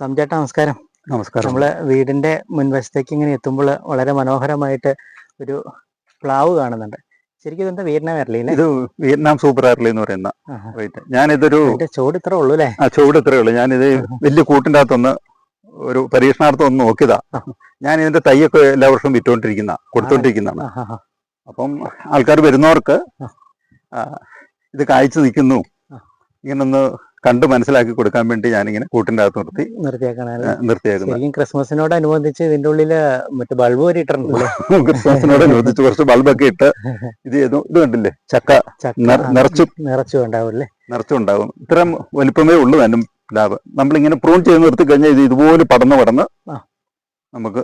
സംചേട്ടാ നമസ്കാരം. നമസ്കാരം. നമ്മൾ വീടിന്റെ മുൻവശത്തേക്ക് ഇങ്ങനെ എത്തുമ്പോൾ വളരെ മനോഹരമായിട്ട് ഒരു പ്ലാവ് കാണുന്നുണ്ട്. ശരിക്കും ഇതെന്താ വിയറ്റ്നാം ഇത് വിയറ്റ്നാം സൂപ്പർ ആർലി എന്ന് പറയുന്ന ഞാനിതൊരു ചോട് ഇത്ര ഉള്ളൂ അല്ലേ? ആ ചോട് ഇത്രേ ഉള്ളൂ. ഞാനിത് വലിയ കൂട്ടിന്റെ അകത്തൊന്ന് ഒരു പരീക്ഷണാർത്ഥം ഒന്ന് നോക്കിയതാ. ഞാൻ ഇതിന്റെ തൈയൊക്കെ എല്ലാ വർഷവും വിറ്റുകൊണ്ടിരിക്കുന്ന കൊടുത്തോണ്ടിരിക്കുന്നതാണ്. അപ്പം ആൾക്കാർ വരുന്നവർക്ക് ഇത് കായ്ച്ചു നിൽക്കുന്നു. ഇങ്ങനൊന്ന് കണ്ട് മനസ്സിലാക്കി കൊടുക്കാൻ വേണ്ടി ഞാനിങ്ങനെ കൂട്ടിന്റെ അകത്ത് നിർത്തി നിർത്തിയാക്കുന്നത് ക്രിസ്മസിനോട് അനുബന്ധിച്ച് ഇതിന്റെ ഉള്ളിൽ മറ്റു ബൾബ് വരെ ക്രിസ്മസിനോട് അനുബന്ധിച്ച് കുറച്ച് ബൾബൊക്കെ ഇട്ട് ഇത് ചെയ്തു. ഇത് കണ്ടില്ലേ? ചക്ക നിറച്ചു നിറച്ചു ഉണ്ടാവില്ലേ നിറച്ചു. നിറച്ചും ഇത്തരം വലിപ്പമേ ഉള്ളൂ തന്നെ ലാഭം. നമ്മളിങ്ങനെ പ്രൂൺ ചെയ്ത് നിർത്തി കഴിഞ്ഞാൽ ഇത് ഇതുപോലെ പടന്ന് പടന്ന് നമുക്ക്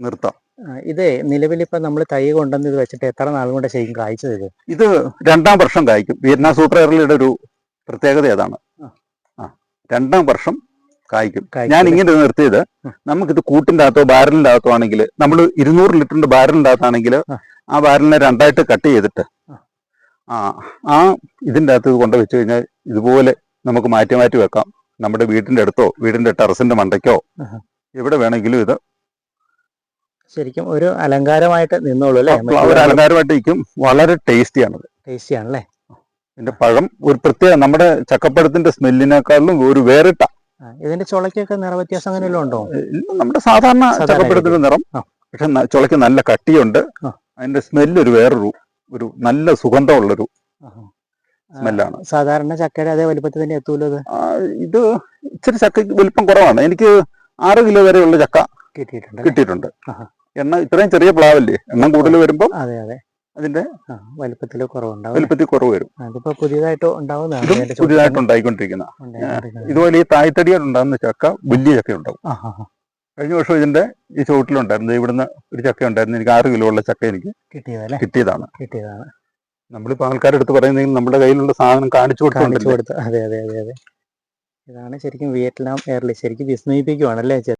നിർത്താം. ഇത് നിലവിൽ ഇപ്പൊ നമ്മൾ തൈ കൊണ്ടുവന്ന് ഇത് വെച്ചിട്ട് എത്ര നാളും കൊണ്ട് ശരിക്കും കായ്ച്ചത് ഇത്? രണ്ടാം വർഷം കായ്ക്കും. വിയറ്റ്നാം സൂപ്പർ എയർലിയുടെ ഒരു പ്രത്യേകത അതാണ്. ആ രണ്ടാം വർഷം കായ്ക്കും. ഞാൻ ഇങ്ങനെ നിർത്തിയത്. നമുക്കിത് കൂട്ടിന്റെ അകത്തോ ബാരലിന്റെ അകത്തോ ആണെങ്കിൽ നമ്മൾ ഇരുന്നൂറ് ലിറ്ററിന്റെ ബാരലിന്റെ അകത്താണെങ്കിൽ ആ. ബാരലിനെ രണ്ടായിട്ട് കട്ട് ചെയ്തിട്ട് ആ. ആ ഇതിന്റെ ഇതിന്റെ അകത്ത് കൊണ്ട് വെച്ച് കഴിഞ്ഞാൽ ഇതുപോലെ നമുക്ക് മാറ്റി മാറ്റി വെക്കാം. നമ്മുടെ വീടിന്റെ അടുത്തോ വീടിന്റെ ടെറസിന്റെ മണ്ടയ്ക്കോ എവിടെ വേണമെങ്കിലും ഇത് ശരിക്കും ഒരു അലങ്കാരമായിട്ട് നിന്നോളൂ അല്ലേ? ഒരു അലങ്കാരമായിട്ട് ഇരിക്കും. വളരെ ടേസ്റ്റിയാണ് ടേസ്റ്റി ആണല്ലേ ഇതിന്റെ പഴം ഒരു പ്രത്യേക നമ്മുടെ ചക്കപ്പഴത്തിന്റെ സ്മെല്ലിനേക്കാളും ഒരു വേറിട്ട. ഇതിന്റെ ചുളക്കൊക്കെ നിറവ്യത്യാസം അങ്ങനെ വല്ലതും ഉണ്ടോ നമ്മുടെ സാധാരണ ചക്കപ്പഴത്തിന്റെ നിറം. പക്ഷെ ചുളക്ക് ചുളയ്ക്ക് നല്ല കട്ടിയുണ്ട്. അതിന്റെ സ്മെല്ല് ഒരു വേറൊരു ഒരു നല്ല സുഗന്ധമുള്ളൊരു. സ്മെല്ലാണ്. സാധാരണ ചക്കയുടെ അതേ വലിപ്പത്തിൽ തന്നെ എത്തൂലോ ഇത് ഇച്ചിരി ചക്ക വലിപ്പം കുറവാണ്. എനിക്ക് ആറ് കിലോ വരെയുള്ള ചക്ക കിട്ടിയിട്ടുണ്ട് കിട്ടിയിട്ടുണ്ട്. എണ്ണ ഇത്രയും ചെറിയ പ്ലാവല്ലേ? എണ്ണം കൂടുതൽ വരുമ്പോൾ അതെ അതെ. അതിന്റെ വലിപ്പത്തിൽ കുറവുണ്ടാവും വലിപ്പത്തിൽ കുറവ് വരും. അതിപ്പോ പുതിയതായിട്ട് ഉണ്ടാവുന്നതാണ് പുതിയതായിട്ട് ഉണ്ടായിക്കൊണ്ടിരിക്കുന്ന. ഇതുപോലെ ഈ ഉണ്ടാകുന്ന ചക്ക വലിയ ചക്ക ഉണ്ടാവും. കഴിഞ്ഞ വർഷം ഇതിന്റെ ഈ ചോട്ടിലുണ്ടായിരുന്നു ഇവിടുന്ന് ഒരു ചക്ക ഉണ്ടായിരുന്നു എനിക്ക് ആറ് കിലോ ഉള്ള ചക്ക എനിക്ക് കിട്ടിയതല്ലേ? കിട്ടിയതാണ്. കിട്ടിയതാണ്. നമ്മളിപ്പോ ആൾക്കാരുടെ അടുത്ത് പറയുന്നെങ്കിൽ നമ്മുടെ കയ്യിലുള്ള സാധനം കാണിച്ചു കൊടുത്തു. അതെ അതെ അതെ അതെ. ഇതാണ് ശരിക്കും വിയറ്റ്നാം എയർലൈൻ ശരിക്കും വിസ്മയിപ്പിക്കുവാണല്ലേ